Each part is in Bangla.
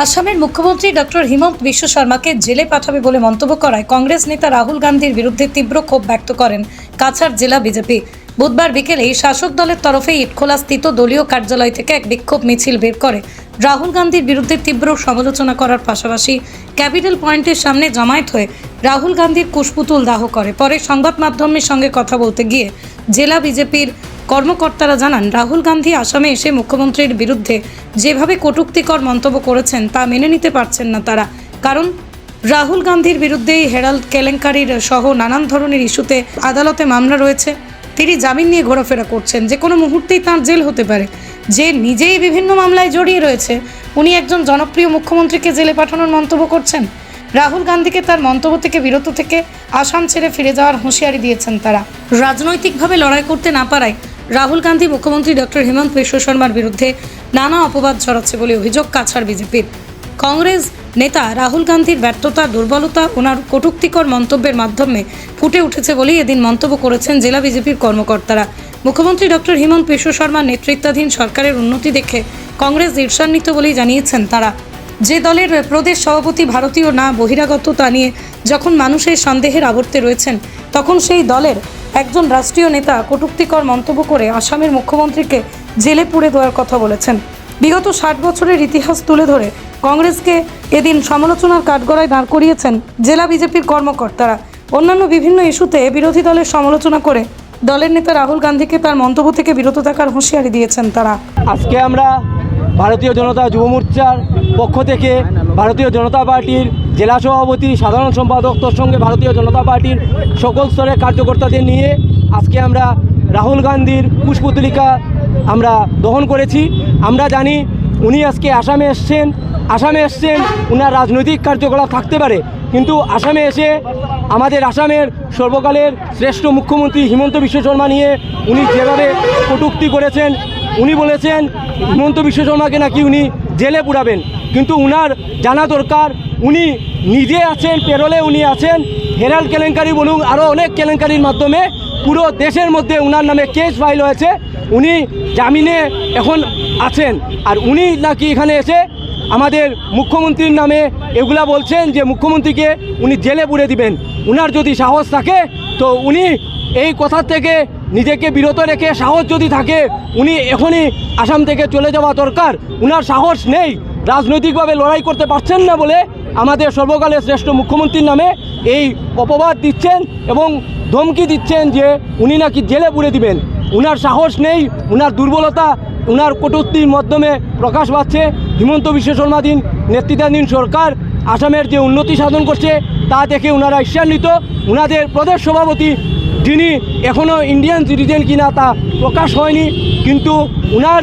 আসামের মুখ্যমন্ত্রী ডক্টর হিমন্ত বিশ্ব শর্মাকে জেলে পাঠাবে বলে মন্তব্য করায় কংগ্রেস নেতা রাহুল গান্ধীর বিরুদ্ধে তীব্র ক্ষোভ ব্যক্ত করেন কাছাড় জেলা বিজেপি। বুধবার বিকেলে শাসক দলের তরফে ইটখোলা স্থিত দলীয় কার্যালয় থেকে এক বিক্ষোভ মিছিল বের করে। রাহুল গান্ধীর বিরুদ্ধে তীব্র সমালোচনা করার পাশাপাশি ক্যাপিটাল পয়েন্টের সামনে জমায়েত হয়ে রাহুল গান্ধীর কুশপুতুল দাহ করে। পরে সংবাদ মাধ্যমের সঙ্গে কথা বলতে গিয়ে জেলা বিজেপির কর্মকর্তারা জানান, রাহুল গান্ধী আসামে এসে মুখ্যমন্ত্রীর বিরুদ্ধে যেভাবে কটূক্তিকর মন্তব্য করেছেন তা মেনে নিতে পারছেন না তারা। কারণ, রাহুল গান্ধীর বিরুদ্ধেই হেরাল্ড কেলেঙ্কারির সহ নানান ধরনের ইস্যুতে আদালতে মামলা রয়েছে। তিনি জামিন নিয়ে ঘোরাফেরা করছেন। যে কোনো মুহূর্তেই তার জেল হতে পারে। যে নিজেই বিভিন্ন মামলায় জড়িয়ে রয়েছে, উনি একজন জনপ্রিয় মুখ্যমন্ত্রীকে জেলে পাঠানোর মন্তব্য করছেন। রাহুল গান্ধীকে তার মন্তব্য থেকে বিরত থেকে আসাম ছেড়ে ফিরে যাওয়ার হুঁশিয়ারি দিয়েছেন তারা। রাজনৈতিকভাবে লড়াই করতে না পারায় রাহুল গান্ধী, মুখ্যমন্ত্রী ডক্টর হেমন্ত বিশ্ব শর্মার বিরুদ্ধে নানা অপবাদ ছড়াচ্ছে বলে অভিযোগ কাছাড় বিজেপির। কংগ্রেস নেতা রাহুল গান্ধীর ব্যর্থতা, দুর্বলতা, ওনার কটূক্তিকর মন্তব্যের মাধ্যমে ফুটে উঠেছে বলেই এদিন মন্তব্য করেছেন জেলা বিজেপির কর্মকর্তারা। মুখ্যমন্ত্রী ডক্টর হিমন্ত বিশ্ব শর্মার নেতৃত্বাধীন সরকারের উন্নতি দেখে কংগ্রেস ঈর্ষান্বিত বলেই জানিয়েছেন তারা। যে দলের প্রদেশ সভাপতি ভারতীয় না বহিরাগত তা নিয়ে যখন মানুষের সন্দেহের আবর্তে রয়েছেন, তখন সেই দলের একজন রাষ্ট্রীয় নেতা কটূক্তিকর মন্তব্য করে আসামের মুখ্যমন্ত্রীকে জেলে পুড়ে দেওয়ার কথা বলেছেন। বিগত ষাট বছরের ইতিহাস তুলে ধরে কংগ্রেসকে এদিন সমালোচনার কাঠগড়ায় দাঁড় করিয়েছেন জেলা বিজেপির কর্মকর্তারা। অন্যান্য বিভিন্ন ইস্যুতে বিরোধী দলের সমালোচনা করে দলের নেতা রাহুল গান্ধীকে তার মন্তব্য থেকে বিরত থাকার হুঁশিয়ারি দিয়েছেন তারা। আজকে আমরা ভারতীয় জনতা যুব মোর্চার পক্ষ থেকে ভারতীয় জনতা পার্টির জেলা সভাপতি, সাধারণ সম্পাদক, তোর সঙ্গে ভারতীয় জনতা পার্টির সকল স্তরের কার্যকর্তাদের নিয়ে আজকে আমরা রাহুল গান্ধীর পুষ্পতলিকা আমরা দহন করেছি। আমরা জানি উনি আজকে আসামে এসছেন আসামে এসছেন ওনার রাজনৈতিক কার্যকলাপ থাকতে পারে। কিন্তু আসামে এসে আমাদের আসামের সর্বকালের শ্রেষ্ঠ মুখ্যমন্ত্রী হিমন্ত বিশ্ব শর্মা নিয়ে উনি যেভাবে কটুক্তি করেছেন, উনি বলেছেন, হিমন্ত বিশ্ব শর্মাকে নাকি উনি জেলে পুরাবেন। কিন্তু উনার জানা দরকার, উনি নিজে আছেন, পেরোলে উনি আছেন। হেরাল কেলেঙ্কারি বলুন আরও অনেক কেলেঙ্কারির মাধ্যমে পুরো দেশের মধ্যে উনার নামে কেস ফাইল হয়েছে। উনি জামিনে এখন আছেন। আর উনি নাকি এখানে এসে আমাদের মুখ্যমন্ত্রীর নামে এগুলা বলছেন যে মুখ্যমন্ত্রীকে উনি জেলে পুরে দিবেন। উনার যদি সাহস থাকে, তো উনি এই কথা থেকে নিজেকে বিরত রেখে সাহস যদি থাকে, উনি এখনই আসাম থেকে চলে যাওয়া দরকার। উনার সাহস নেই। রাজনৈতিকভাবে লড়াই করতে পারছেন না বলে আমাদের সর্বকালের শ্রেষ্ঠ মুখ্যমন্ত্রীর নামে এই অপবাদ দিচ্ছেন এবং ধমকি দিচ্ছেন যে উনি নাকি জেলে পুরে দিবেন। উনার সাহস নেই, উনার দুর্বলতা, উনার কটূক্তির মাধ্যমে প্রকাশ পাচ্ছে। হিমন্ত বিশ্ব শর্মাধীন নেতৃত্বাধীন সরকার আসামের যে উন্নতি সাধন করছে, তা দেখে উনারা ঈর্ষান্বিত উনাদের প্রদেশ সভাপতি যিনি এখনও ইন্ডিয়ান সিটিজেন কিনা তা প্রকাশ হয়নি, কিন্তু উনার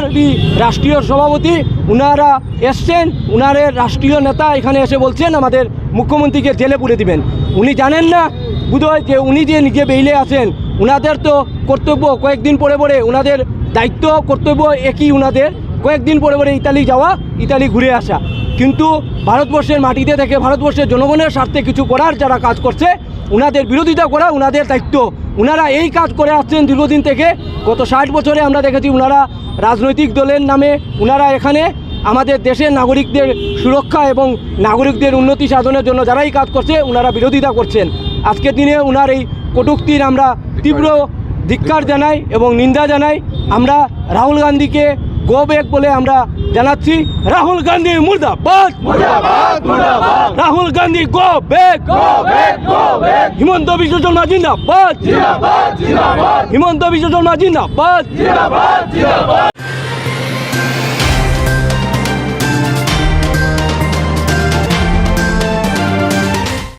রাষ্ট্রীয় সভাপতি, উনারা এসছেন উনারের রাষ্ট্রীয় নেতা এখানে এসে বলছেন, আমাদের মুখ্যমন্ত্রীকে জেলে পুরে দিবেন। উনি জানেন না, বোধহয় যে উনি যে নিজে বেইলে আছেন, উনাদের তো কর্তব্য কয়েকদিন পরে পরে, উনাদের দায়িত্ব, কর্তব্য একই উনাদের, কয়েকদিন পরে পরে ইতালি যাওয়া, ইতালি ঘুরে আসা। কিন্তু ভারতবর্ষের মাটিতে থেকে ভারতবর্ষের জনগণের স্বার্থে কিছু করার যারা কাজ করছে উনাদের বিরোধিতা করা, উনাদের দায়িত্ব। উনারা এই কাজ করে আসছেন দীর্ঘদিন থেকে। গত ষাট বছরে আমরা দেখেছি উনারা রাজনৈতিক দলের নামে উনারা এখানে আমাদের দেশের নাগরিকদের সুরক্ষা এবং নাগরিকদের উন্নতি সাধনের জন্য যারাই কাজ করছে, উনারা বিরোধিতা করছেন। আজকের দিনে উনার এই কটূক্তির আমরা তীব্র ধিক্কার জানাই এবং নিন্দা জানাই। আমরা রাহুল গান্ধীকে গো বলে আমরা জানাচ্ছি রাহুল গান্ধী মুর্দাবাদ। রাহুল গান্ধী গো ব্যাক হিমন্ত বিশ্ব শর্মা জিন্দাবাদ। হিমন্ত বিশ্ব শর্মা জিন্দাবাদ।